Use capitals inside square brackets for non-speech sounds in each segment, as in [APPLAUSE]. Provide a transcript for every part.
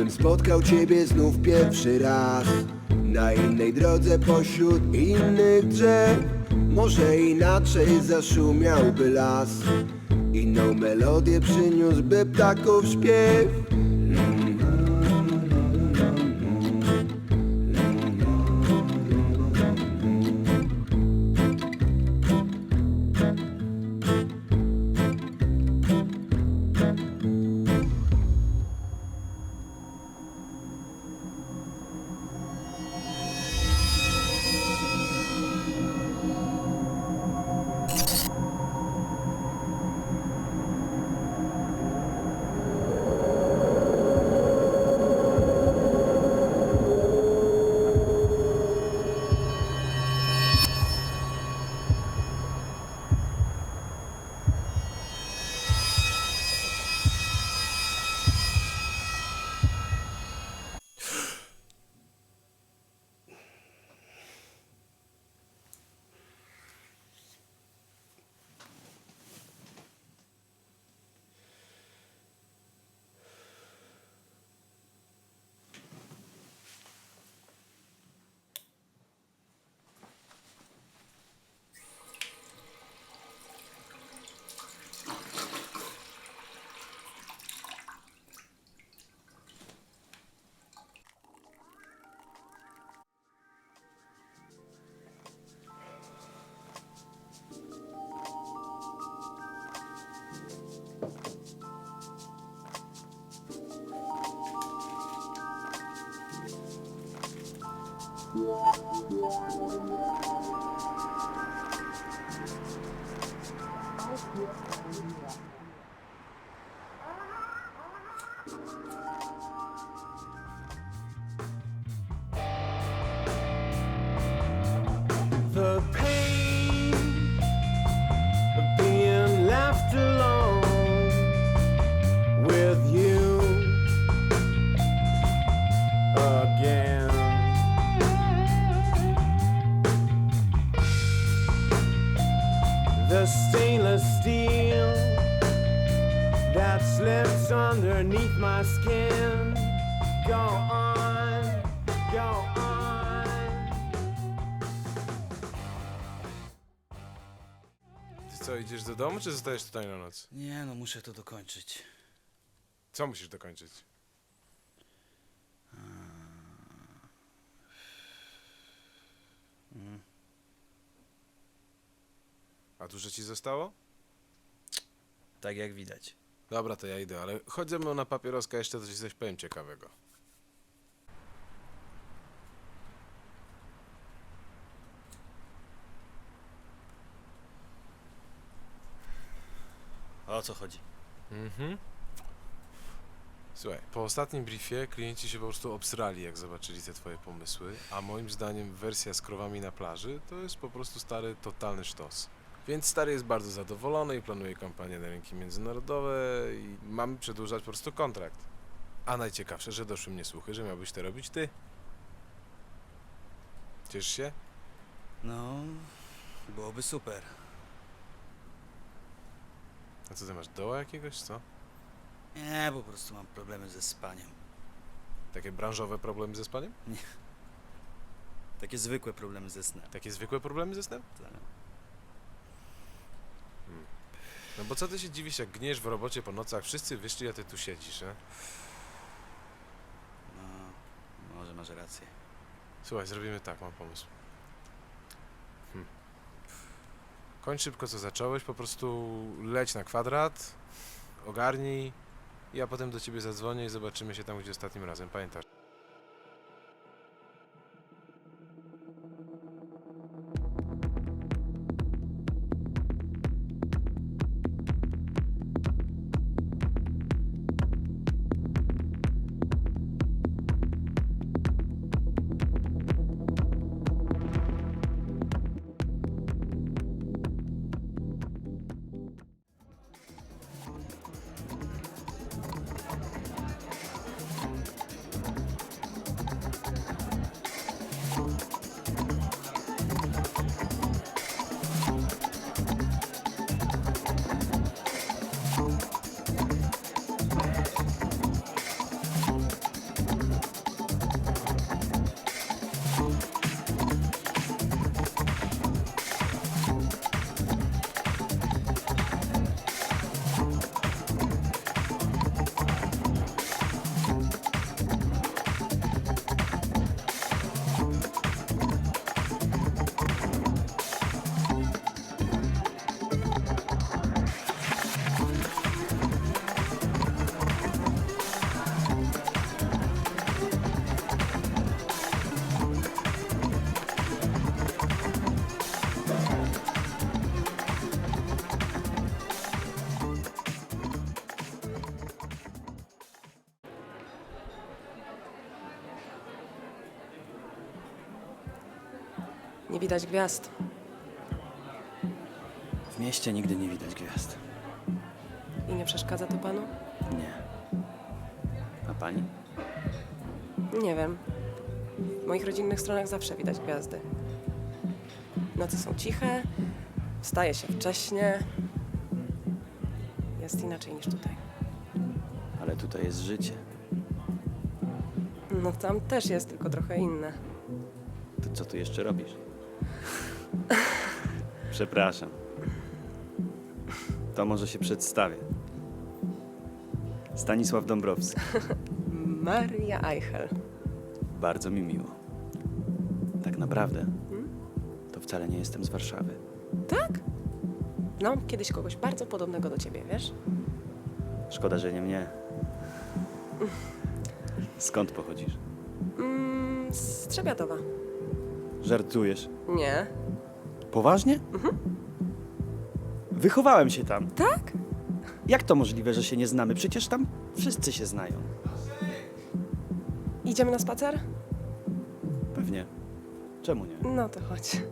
Gdybym spotkał ciebie znów pierwszy raz. Na innej drodze pośród innych drzew. Może inaczej zaszumiałby las. Inną melodię przyniósłby ptaków śpiew domu, czy zostajesz tutaj na noc? Nie no, muszę to dokończyć. Co musisz dokończyć? A dużo ci zostało? Tak jak widać. Dobra, to ja idę, ale chodź ze mną na papieroska, jeszcze coś, coś powiem ciekawego. O co chodzi? Mhm. Słuchaj, po ostatnim briefie klienci się po prostu obsrali, jak zobaczyli te twoje pomysły, a moim zdaniem wersja z krowami na plaży to jest po prostu stary, totalny sztos. Więc stary jest bardzo zadowolony i planuje kampanię na rynki międzynarodowe i mamy przedłużać po prostu kontrakt. A najciekawsze, że doszły mnie słuchy, że miałbyś to robić ty. Cieszysz się? No, byłoby super. A co ty masz, doła jakiegoś, co? Nie, po prostu mam problemy ze spaniem. Takie branżowe problemy ze spaniem? Takie zwykłe problemy ze snem. Takie zwykłe problemy ze snem? Tak. No bo co ty się dziwisz, jak gniesz w robocie po nocach, wszyscy wyszli, a ty tu siedzisz, e? No, może masz rację. Słuchaj, zrobimy tak, mam pomysł. Kończ szybko, co zacząłeś, po prostu leć na kwadrat, ogarnij, ja potem do ciebie zadzwonię i zobaczymy się tam, gdzie ostatnim razem, pamiętasz? Widać gwiazd. W mieście nigdy nie widać gwiazd. I nie przeszkadza to panu? Nie. A pani? Nie wiem. W moich rodzinnych stronach zawsze widać gwiazdy. Noce są ciche, wstaje się wcześnie. Jest inaczej niż tutaj. Ale tutaj jest życie. No tam też jest, tylko trochę inne. To co tu jeszcze robisz? Przepraszam. To może się przedstawię. Stanisław Dąbrowski. [LAUGHS] Maria Eichel. Bardzo mi miło. Tak naprawdę to wcale nie jestem z Warszawy. Tak? Znałam kiedyś kogoś bardzo podobnego do ciebie, wiesz? Szkoda, że nie mnie. Skąd pochodzisz? Mm, z Trzebiatowa. Żartujesz? Nie. Poważnie? Wychowałem się tam. Tak? Jak to możliwe, że się nie znamy? Przecież tam wszyscy się znają. Idziemy na spacer? Pewnie. Czemu nie? No to chodź.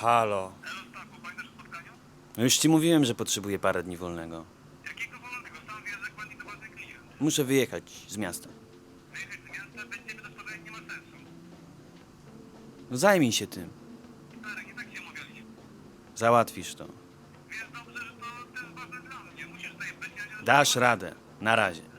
Halo. No już ci mówiłem, że potrzebuję parę dni wolnego. Jakiego wolnego? Sam wiesz, że to ważny klient. Muszę wyjechać z miasta. Wyjechać z miasta, to nie ma sensu. No zajmij się tym. Stary, nie tak się umawialiśmy. Załatwisz to. Wiesz dobrze, że to, jest ważne dla mnie. Musisz tutaj być, ja nie Dasz radę. Na razie.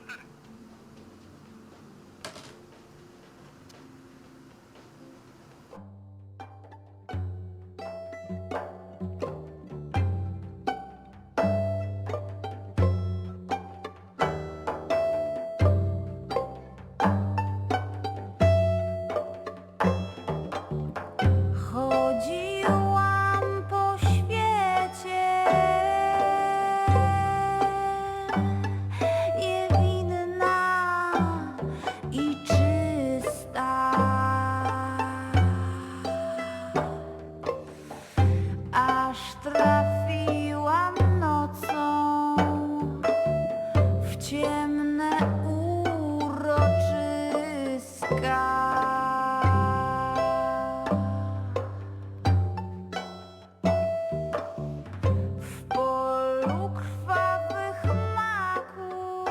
W ciemne uroczyska. W polu krwawych maków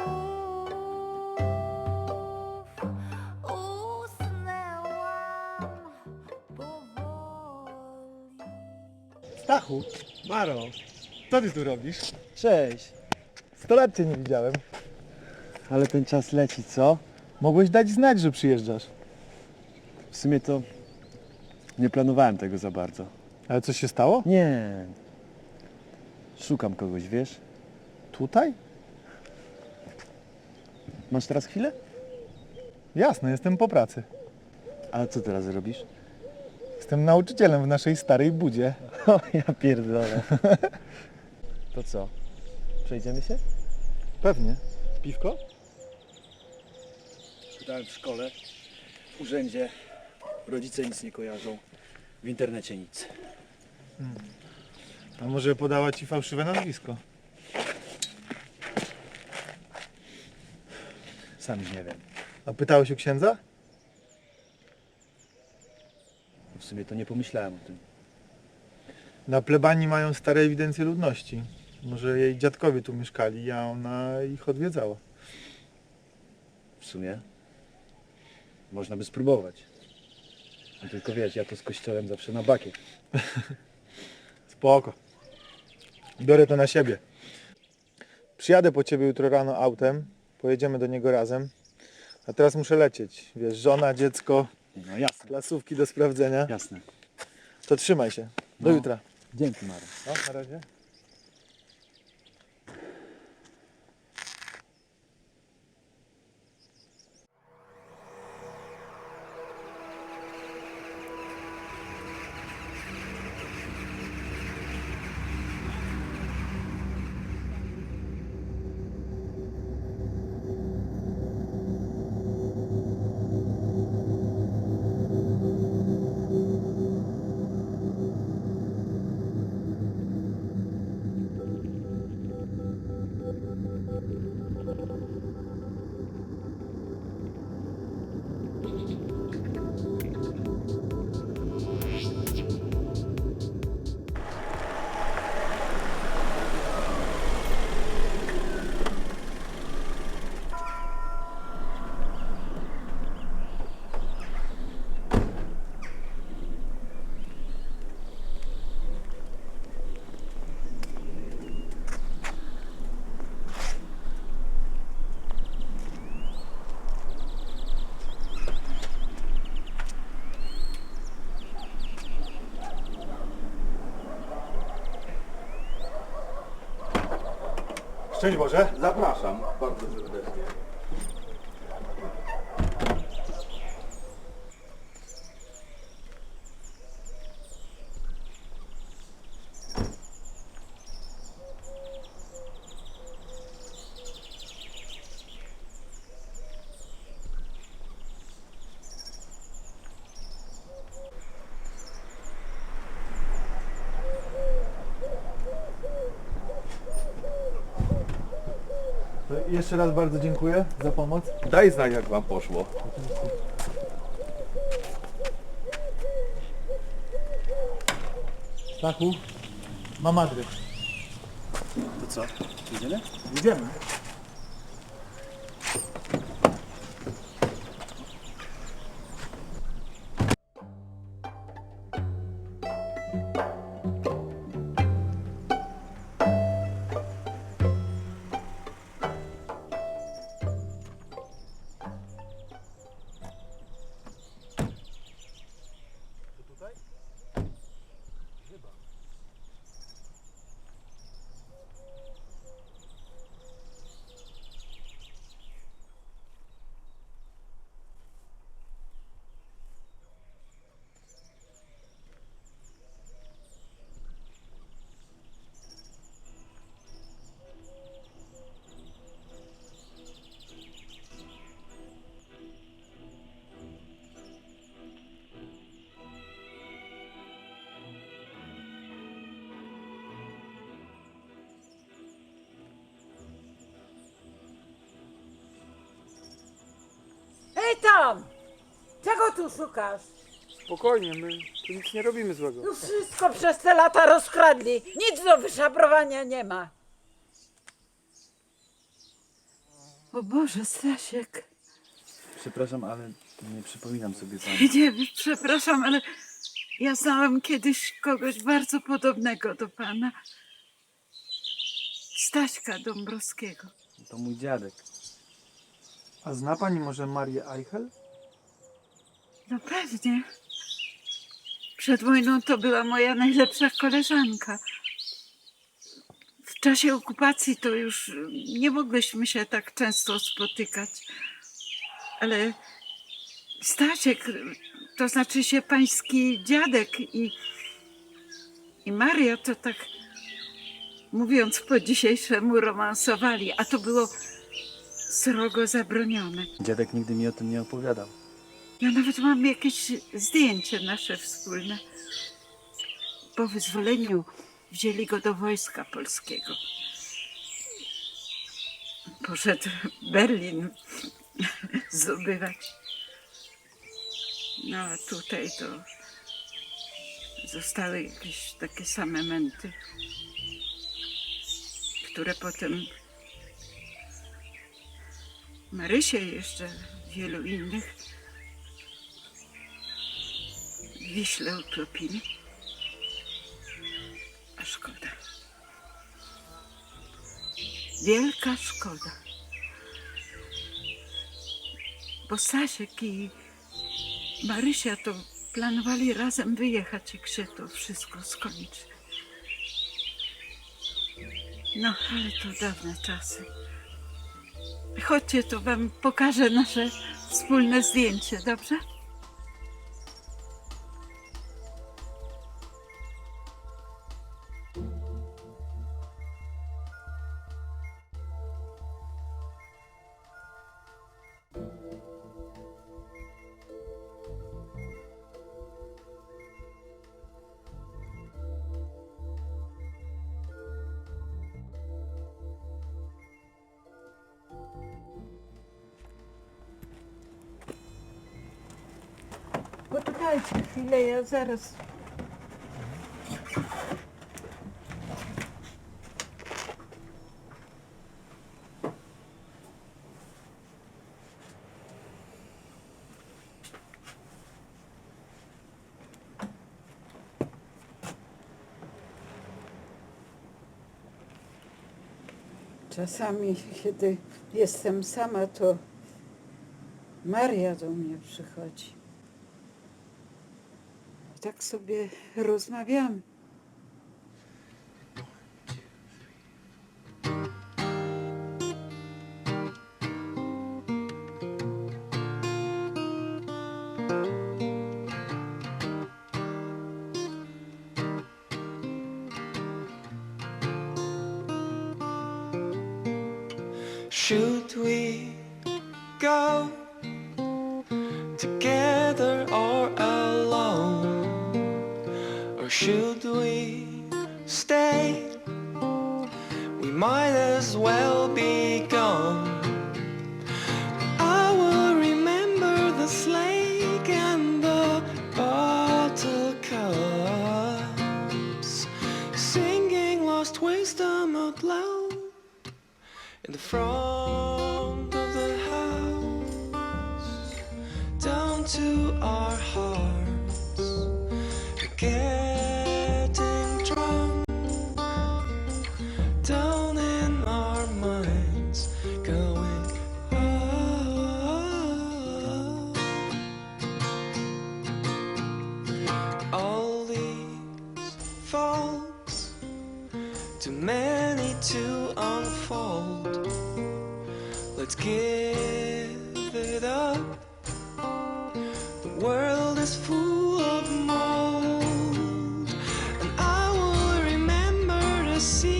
usnęłam powoli. Stachu, Maro, co ty tu robisz? Cześć, Sto lat cię nie widziałem. Ale ten czas leci, co? Mogłeś dać znać, że przyjeżdżasz. W sumie to nie planowałem tego za bardzo. Ale coś się stało? Nie. Szukam kogoś, wiesz? Tutaj? Masz teraz chwilę? Jasne, jestem po pracy. A co teraz robisz? Jestem nauczycielem w naszej starej budzie. [LAUGHS] O, ja pierdolę. [LAUGHS] To co? Przejdziemy się? Pewnie. Piwko? Pytałem w szkole, w urzędzie. Rodzice nic nie kojarzą. W internecie nic. A może podała ci fałszywe nazwisko? Sam nie wiem. A pytałeś u księdza? W sumie to nie pomyślałem o tym. Na plebanii mają stare ewidencje ludności. Może jej dziadkowie tu mieszkali, a ona ich odwiedzała. W sumie można by spróbować. No tylko wiesz, ja to z kościołem zawsze na bakie. [LAUGHS] Spoko. Biorę to na siebie. Przyjadę po ciebie jutro rano autem. Pojedziemy do niego razem. A teraz muszę lecieć. Wiesz, żona, dziecko, No jasne, klasówki do sprawdzenia. jasne. To trzymaj się. Do No. jutra. Dzięki Maro. No, na razie. Szczęść Boże. Zapraszam bardzo serdecznie. To Jeszcze raz bardzo dziękuję za pomoc. Daj znać jak wam poszło. Stachu, mam adres. To co? Idziemy? Idziemy. Tam! Czego tu szukasz? Spokojnie, my tu nic nie robimy złego. Tu wszystko przez te lata rozkradli. Nic do wyszabrowania nie ma. O Boże, Stasiek. Przepraszam, ale nie przypominam sobie pana. Nie, przepraszam, ale ja znałam kiedyś kogoś bardzo podobnego do pana. Staśka Dąbrowskiego. To mój dziadek. A zna pani może Marię Eichel? No pewnie. Przed wojną to była moja najlepsza koleżanka. W czasie okupacji to już nie mogłyśmy się tak często spotykać. Ale Stasiek to znaczy się pański dziadek i, i Maria to tak mówiąc po dzisiejszemu romansowali, a to było srogo zabronione. Dziadek nigdy mi o tym nie opowiadał. Ja nawet mam jakieś zdjęcie nasze wspólne. Po wyzwoleniu wzięli go do wojska polskiego. Poszedł Berlin zdobywać. No a tutaj to zostały jakieś takie same menty, które potem Marysie i jeszcze wielu innych Wiśle utopili. A szkoda. Wielka szkoda. Bo Stasiek i Marysia to planowali razem wyjechać, jak się to wszystko skończy. No, ale to dawne czasy. Chodźcie, to wam pokażę nasze wspólne zdjęcie, dobrze? Poczekajcie chwilę, ja zaraz. Czasami, kiedy jestem sama, to Maria do mnie przychodzi. Tak sobie rozmawiamy. Should we go to our hearts, see